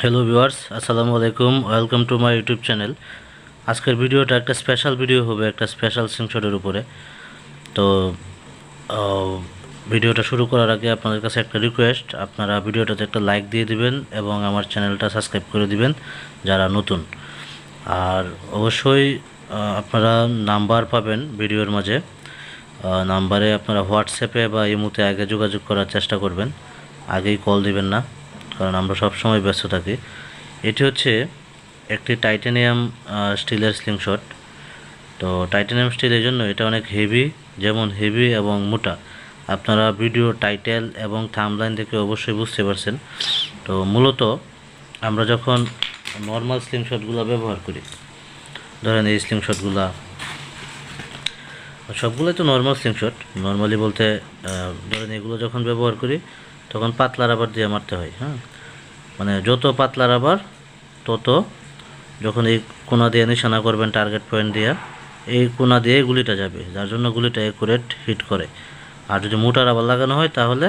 Hello viewers আসসালামু আলাইকুম welcome to my YouTube channel আজকের ভিডিওটা একটা স্পেশাল ভিডিও হবে, একটা স্পেশাল স্ক্রিনশটের উপরে। তো ভিডিওটা শুরু করার আগে আপনাদের কাছে একটা রিকোয়েস্ট আপনারা ভিডিওটাতে একটা লাইক দিয়ে দিবেন এবং আমার চ্যানেলটা সাবস্ক্রাইব করে দিবেন যারা নতুন। আর অবশ্যই আপনারা নাম্বার পাবেন ভিডিওর মাঝে। নাম্বারে আপনারা হোয়াটসঅ্যাপে বা ইমুতে আগে যোগাযোগ করার চেষ্টা করবেন। আগেই কল দিবেন না। কারণ আমরা সব সময় ব্যস্ত থাকি। এটি হচ্ছে একটি টাইটানিয়াম স্টিলের স্লিংশট। তো টাইটানিয়াম স্টিল এই জন্য এটা অনেক হেভি, যেমন হেভি এবং মোটা। আপনারা ভিডিও, টাইটেল এবং থামলাইন দেখে অবশ্যই বুঝতে পারছেন। তো মূলত আমরা যখন নর্মাল স্লিংশটগুলো ব্যবহার করি, ধরেন এই স্লিংশটগুলা, সবগুলোই তো নর্মাল স্লিংশট। নর্মালি বলতে ধরেন এগুলো যখন ব্যবহার করি, তখন পাতলা রাবার দিয়ে মারতে হয় হ্যাঁ? মানে যত পাতলা রাবার তত যখন এই কোনা দিয়ে নিশানা করবেন টার্গেট পয়েন্ট দিয়ে এই কোনা দিয়ে গুলিটা যাবে যার জন্য গুলিটা একুরেট হিট করে। আর যদি মোটা রাবার লাগানো হয় তাহলে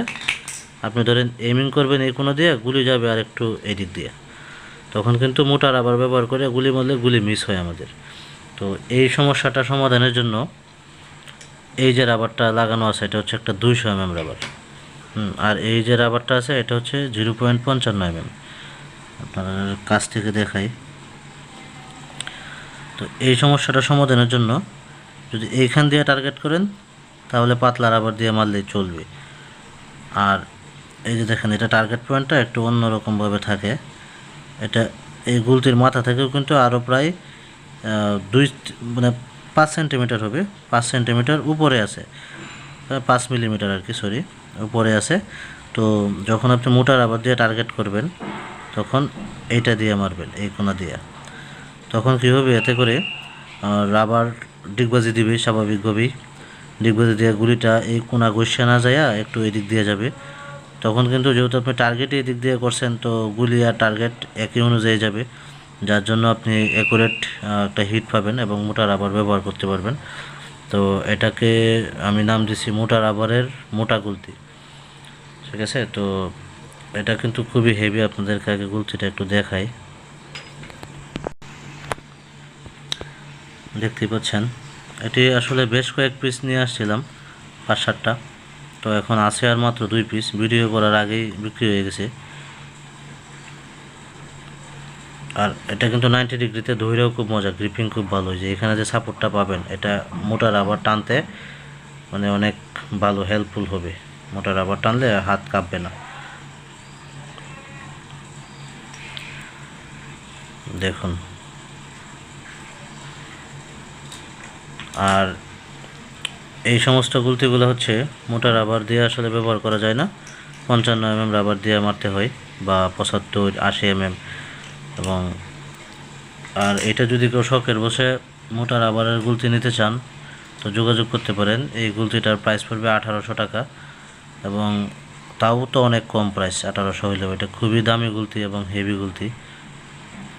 আপনি ধরেন এমিং করবেন এই কোনা দিয়ে গুলি যাবে আর একটু এদিক দিয়ে। তখন কিন্তু মোটা রাবার ব্যবহার করে গুলি মারলে গুলি মিস হয় আমাদের। তো এই সমস্যাটা সমাধানের জন্য এই যে রাবারটা লাগানো আছে এটা হচ্ছে একটা দুইশো এমএম রাবার। হুম, আর এই যে রাবারটা আছে এটা হচ্ছে জিরো পয়েন্ট পঞ্চান্ন এমএম। আপনার কাছ থেকে দেখাই। তো এই সমস্যাটা সমাধানের জন্য যদি এইখান দিয়ে টার্গেট করেন, তাহলে পাতলা রাবার দিয়ে মারলেই চলবে। আর এই যে দেখেন, এটা টার্গেট পয়েন্টটা একটু অন্যরকমভাবে থাকে। এটা এই গুলতির মাথা থেকেও কিন্তু আরও প্রায় দুই মানে পাঁচ সেন্টিমিটার হবে। পাঁচ সেন্টিমিটার উপরে আছে। পাঁচ মিলিমিটার আর কি সরি উপরে আছে। তো যখন আপনি মোটা রাবার দিয়ে টার্গেট করবেন তখন এইটা দিয়ে মারবেন, এই কোনা দিয়ে। তখন কী হবে, এতে করে রাবার ডিগবাজি দিবে স্বাভাবিকভাবেই ডিগবাজি দিয়ে গুলিটা এই কোনা গসিয়া না যায় একটু এদিক দিয়ে যাবে। তখন কিন্তু যেহেতু আপনি টার্গেটই এদিক দিয়ে করছেন, তো গুলি আর টার্গেট একই অনুযায়ী যাবে। যার জন্য আপনি অ্যাকুরেট একটা হিট পাবেন এবং মোটা রাবার ব্যবহার করতে পারবেন। তো এটাকে আমি নাম দিছি মোটা রাবারের মোটা গুলতি। ঠিক আছে? তো এটা কিন্তু খুবই হেভি আপনাদেরকে আগে গুলতিটা একটু দেখাই। দেখতেই পাচ্ছেন, এটি আসলে বেশ কয়েক পিস নিয়ে আসছিলাম, পাঁচ সাতটা। তো এখন আছে আর মাত্র দুই পিস ভিডিও করার আগেই বিক্রি হয়ে গেছে। আর এটা কিন্তু নাইনটি ডিগ্রিতে ধৈরেও খুব মজা গ্রিপিং খুব ভালো যে এখানে যে সাপোর্টটা পাবেন, এটা মোটা রাবার টানতে মানে অনেক ভালো হেল্পফুল হবে। মোটা রাবার টানলে হাত কাঁপবে না। দেখুন। আর এই সমস্ত গুলতিগুলো হচ্ছে মোটা রাবার দিয়ে আসলে ব্যবহার করা যায় না। পঞ্চান্ন এমএম রাবার দিয়ে মারতে হয় বা পঁচাত্তর, আশি এমএম এবং আর এটা যদি কেউ শখের বসে মোটা রাবারের গুলতি নিতে চান, তো যোগাযোগ করতে পারেন। এই গুলতিটার প্রাইস পড়বে আঠারোশো টাকা এবং তাও তো অনেক কম প্রাইস আঠারোশো হইলেও। এটা খুবই দামি গুলতি এবং হেভি গুলতি।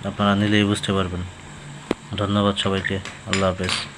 আপনারা নিলেই বুঝতে পারবেন। ধন্যবাদ সবাইকে। আল্লাহ হাফেজ।